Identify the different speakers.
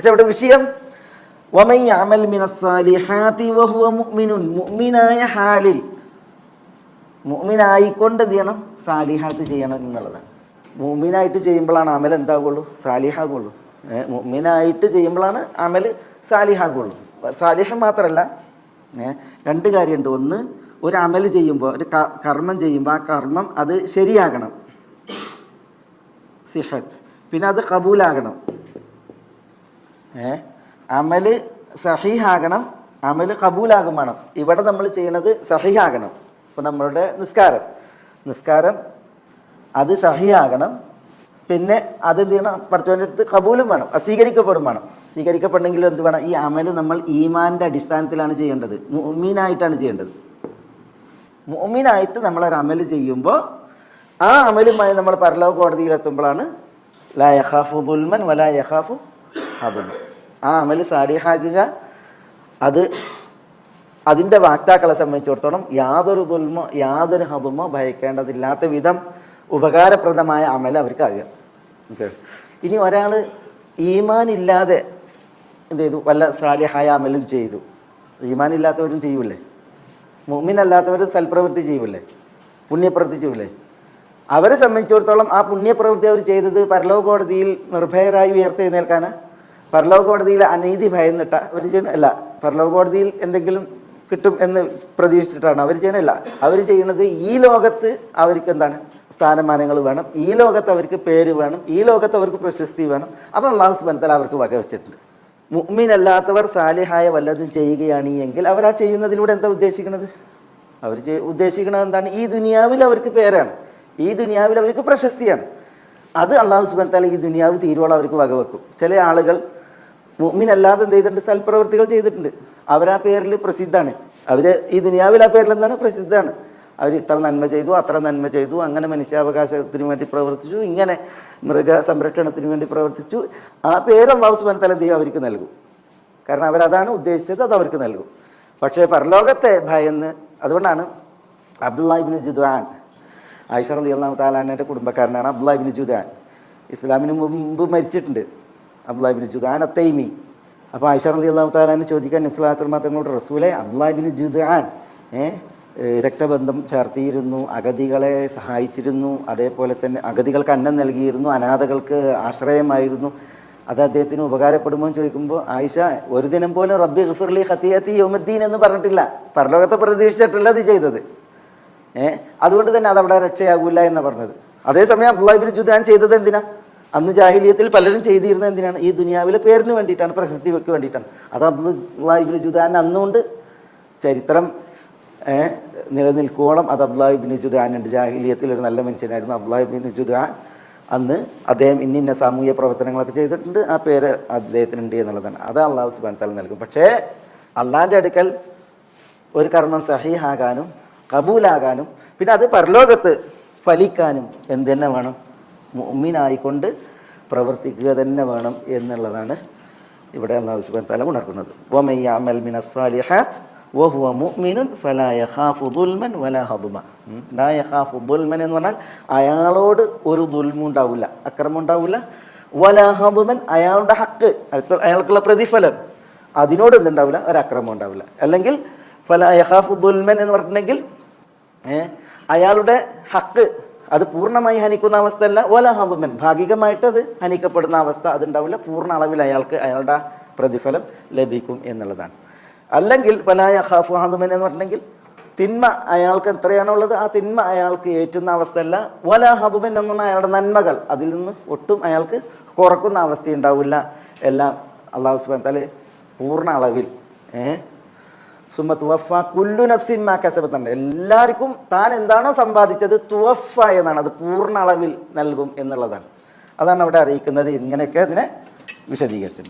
Speaker 1: പക്ഷെ ഇവിടെ വിഷയം. ഹാലിൽ. എന്ത് ചെയ്യണം? സാലിഹാത്ത് ചെയ്യണം എന്നുള്ളതാണ്. മുഅ്മിനായിട്ട് ചെയ്യുമ്പോഴാണ് അമൽ എന്താകുള്ളൂ സാലിഹാകുള്ളൂ മുഅ്മിനായിട്ട് ചെയ്യുമ്പോഴാണ് അമൽ സാലിഹാകുള്ളൂ സാലിഹ മാത്രമല്ല രണ്ട് കാര്യമുണ്ട്. ഒന്ന് ഒരു അമൽ ചെയ്യുമ്പോൾ ഒരു കർമ്മം ചെയ്യുമ്പോൾ ആ കർമ്മം അത് ശരിയാകണം. സിഹത്ത്. പിന്നെ അത് കബൂലാകണം ഏ? അമൽ സഹീഹാകണം അമൽ കബൂലാകും വേണം. ഇവിടെ നമ്മൾ ചെയ്യണത് സഹീഹാകണം. ഇപ്പം നമ്മളുടെ നിസ്കാരം. നിസ്കാരം അത് സഹിയാകണം പിന്നെ അതെന്ത് ചെയ്യണം? പഠിച്ചവന്റെ അടുത്ത് കബൂലും വേണം. അത് സ്വീകരിക്കപ്പെടും വേണം. സ്വീകരിക്കപ്പെടണമെങ്കിൽ എന്ത് വേണം? ഈ അമൽ നമ്മൾ ഈമാന്റെ അടിസ്ഥാനത്തിലാണ് ചെയ്യേണ്ടത്. മുഅ്മീനായിട്ടാണ് ചെയ്യേണ്ടത്. മുഅ്മിനായിട്ട് നമ്മളൊരു അമൽ ചെയ്യുമ്പോൾ ആ അമലുമായി നമ്മൾ പരലോക കോടതിയിൽ എത്തുമ്പോഴാണ് ലാ യഹാഫു ദുൽമൻ വലാ യഹാഫു ഹദുമ ആ അമൽ സാലിഹാക്കുക. അത് അതിന്റെ വാക്താക്കളെ സംബന്ധിച്ചിടത്തോളം യാതൊരു ദുൽമ യാതൊരു ഹതുമോ ഭയക്കേണ്ടതില്ലാത്ത വിധം ഉപകാരപ്രദമായ അമൽ അവർക്കാകുക? ഇനി ഒരാൾ ഈമാൻ ഇല്ലാതെ എന്ത് ചെയ്തു? വല്ല സാലിഹായ അമലും ചെയ്തു. ഈമാൻ ഇല്ലാത്തവരും ചെയ്യൂലേ മുമ്മിനല്ലാത്തവർ സൽപ്രവൃത്തി ചെയ്യൂലേ പുണ്യപ്രവൃത്തി ചെയ്യൂലേ അവരെ സംബന്ധിച്ചിടത്തോളം ആ പുണ്യപ്രവൃത്തി അവർ ചെയ്തത് പരലോക കോടതിയിൽ നിർഭയരായി ഉയർത്തെഴുന്നേൽക്കാണ് പരലോക കോടതിയിൽ അനീതി ഭയന്നിട്ട അവർ ചെയ്യണ അല്ല പരലോക കോടതിയിൽ എന്തെങ്കിലും കിട്ടും എന്ന് പ്രതീക്ഷിച്ചിട്ടാണ് അവർ ചെയ്യണല്ല അവർ ചെയ്യണത് ഈ ലോകത്ത് അവർക്ക് എന്താണ്? സ്ഥാനമാനങ്ങൾ വേണം. ഈ ലോകത്ത് അവർക്ക് പേര് വേണം. ഈ ലോകത്ത് അവർക്ക് പ്രശസ്തി വേണം. അത് അള്ളാഹു സുബനത്തല അവർക്ക് വകവെച്ചിട്ടുണ്ട് മുഅ്മിനല്ലാത്തവർ സാലിഹായ വല്ലതും ചെയ്യുകയാണ് എങ്കിൽ അവർ ആ ചെയ്യുന്നതിലൂടെ എന്താ ഉദ്ദേശിക്കുന്നത് അവർ ഉദ്ദേശിക്കുന്നത് എന്താണ്? ഈ ദുനിയാവിൽ അവർക്ക് പേരാണ്. ഈ ദുനിയാവിൽ അവർക്ക് പ്രശസ്തിയാണ്. അത് അള്ളാഹു സുബാൻ ഈ ദുനിയാവ് തീരുവോളം അവർക്ക് വകവെക്കും ചില ആളുകൾ മുഅ്മിനല്ലാതെ എന്ത് ചെയ്തിട്ടുണ്ട്? സൽപ്രവൃത്തികൾ ചെയ്തിട്ടുണ്ട്. അവരാ പേരിൽ പ്രസിദ്ധമാണ്. അവർ ഈ ദുനിയാവിൽ ആ പേരിൽ എന്താണ് പ്രസിദ്ധമാണ്. അവർ ഇത്ര നന്മ ചെയ്തു അത്ര നന്മ ചെയ്തു അങ്ങനെ മനുഷ്യാവകാശത്തിന് വേണ്ടി പ്രവർത്തിച്ചു ഇങ്ങനെ മൃഗ സംരക്ഷണത്തിന് വേണ്ടി പ്രവർത്തിച്ചു. ആ പേര് അള്ളാഹു സുബാൻ തല ദൈവം അവർക്ക് നൽകും. കാരണം അവരതാണ് ഉദ്ദേശിച്ചത് അത് അവർക്ക് നൽകും. പക്ഷേ പരലോകത്തെ ഭയന്ന് അതുകൊണ്ടാണ് അബ്ദുല്ലാഹിബിന് ജുദാൻ ആയിഷ അലി അള്ളാഹു താലാന്റെ കുടുംബക്കാരനാണ് അബ്ദുല്ലാഹിബിന് ജുദാൻ. ഇസ്ലാമിന് മുമ്പ് മരിച്ചിട്ടുണ്ട്. അബ്ദുല്ലാഹിബിന് ജുദാൻ അത്തൈമി. അപ്പോൾ ആയിഷ അലി അള്ളാഹു താലാനെ ചോദിക്കാൻ നബ്സുലാസ്ലാം തങ്ങളുടെ റസൂലെ അബ്ദുലാബിൻ ജുദാൻ രക്തബന്ധം ചേർത്തിയിരുന്നു അഗതികളെ സഹായിച്ചിരുന്നു അതേപോലെ തന്നെ അഗതികൾക്ക് അന്നം നൽകിയിരുന്നു അനാഥകൾക്ക് ആശ്രയമായിരുന്നു. അത് അദ്ദേഹത്തിന് ഉപകാരപ്പെടുമോ എന്ന് ചോദിക്കുമ്പോൾ ആയിഷ ഒരു ദിനം പോലും റബ്ബി ഗഫിർലി ഹത്തിയത്തി യോമുദ്ദീൻ എന്ന് പറഞ്ഞിട്ടില്ല. പരലോകത്തെ പ്രതീക്ഷിച്ചിട്ടല്ല അത് ചെയ്തത്. ഏഹ് അതുകൊണ്ട് തന്നെ അതവിടെ രക്ഷയാകൂല എന്ന് പറഞ്ഞത്. അതേസമയം അബ്ദുല്ലാഹിബിൻ ജുദാൻ ചെയ്തത് എന്തിനാ? അന്ന് ജാഹിലിയത്തിൽ പലരും ചെയ്തിരുന്നത് എന്തിനാണ്? ഈ ദുനിയാവിലെ പേരിന് വേണ്ടിയിട്ടാണ് പ്രശസ്തിക്ക് വേണ്ടിയിട്ടാണ്. അത് അബ്ദുല്ലാഹിബിൻ ജുദാൻ അന്നുകൊണ്ട് ചരിത്രം നിലനിൽക്കോളം അത് അബ്ദുല്ലാഹിബിൻ ജുദാൻ ഉണ്ട്. ജാഹിലിയത്തിൽ ഒരു നല്ല മനുഷ്യനായിരുന്നു അബ്ദുല്ലാഹിബിൻ ജുദാൻ. അന്ന് അദ്ദേഹം ഇന്നിന്ന സാമൂഹ്യ പ്രവർത്തനങ്ങളൊക്കെ ചെയ്തിട്ടുണ്ട്. ആ പേര് അദ്ദേഹത്തിനുണ്ട് എന്നുള്ളതാണ്. അത് അള്ളാഹു സുബാൻ തല നൽകും. പക്ഷേ അള്ളാഹിന്റെ അടുക്കൽ ഒരു കർമ്മം സഹീഹാകാനും കബൂലാകാനും പിന്നെ അത് പരലോകത്ത് ഫലിക്കാനും എന്തെന്നെ വേണം? മുഅ്മിനായിക്കൊണ്ട് പ്രവർത്തിക്കുക തന്നെ വേണം എന്നുള്ളതാണ് ഇവിടെ അള്ളാഹു ഉണർത്തുന്നത്. വഹുവ ഫലാ യഖാഫു ദുൽമൻ വലാ ലാ യഖാഫു ദുൽമൻ എന്ന് പറഞ്ഞാൽ അയാളോട് ഒരു ദുൽമും ഉണ്ടാവില്ല അക്രമം ഉണ്ടാവില്ല വലാ അയാളുടെ ഹക്ക് അയാൾക്ക് അയാൾക്കുള്ള പ്രതിഫലം. അതിനോട് എന്തുണ്ടാവില്ല ഒരു അക്രമം ഉണ്ടാവില്ല അല്ലെങ്കിൽ ഫലാ യഖാഫു ദുൽമൻ എന്ന് പറഞ്ഞിട്ടുണ്ടെങ്കിൽ അയാളുടെ ഹക്ക് അത് പൂർണമായി ഹനിക്കുന്ന അവസ്ഥയല്ല. വല ഹുമൻ ഭാഗികമായിട്ട് അത് ഹനിക്കപ്പെടുന്ന അവസ്ഥ അതുണ്ടാവില്ല. പൂർണ അളവിൽ അയാൾക്ക് അയാളുടെ പ്രതിഫലം ലഭിക്കും എന്നുള്ളതാണ്. അല്ലെങ്കിൽ പലായ ഖാഫു ഹാദുമൻ എന്ന് പറഞ്ഞെങ്കിൽ തിന്മ അയാൾക്ക് എത്രയാണുള്ളത് ആ തിന്മ അയാൾക്ക് ഏറ്റുന്ന അവസ്ഥയല്ല. വല ഹുമൻ എന്ന് പറഞ്ഞാൽ അയാളുടെ നന്മകൾ അതിൽ നിന്ന് ഒട്ടും അയാൾക്ക് കുറക്കുന്ന അവസ്ഥ ഉണ്ടാവില്ല. എല്ലാം അള്ളാഹു സുബാൻ തല പൂർണ അളവിൽ ഏഹ് സുമ തുവഫ കുല്ലു നഫ്സിൻ മാ കസബത്തുണ്ട് എല്ലാവർക്കും താൻ എന്താണോ സമ്പാദിച്ചത് തുവഫ എന്നാണ്. അത് പൂർണ അളവിൽ നൽകും എന്നുള്ളതാണ്. അതാണ് അവിടെ അറിയിക്കുന്നത്. ഇങ്ങനെയൊക്കെ അതിനെ വിശദീകരിച്ചത്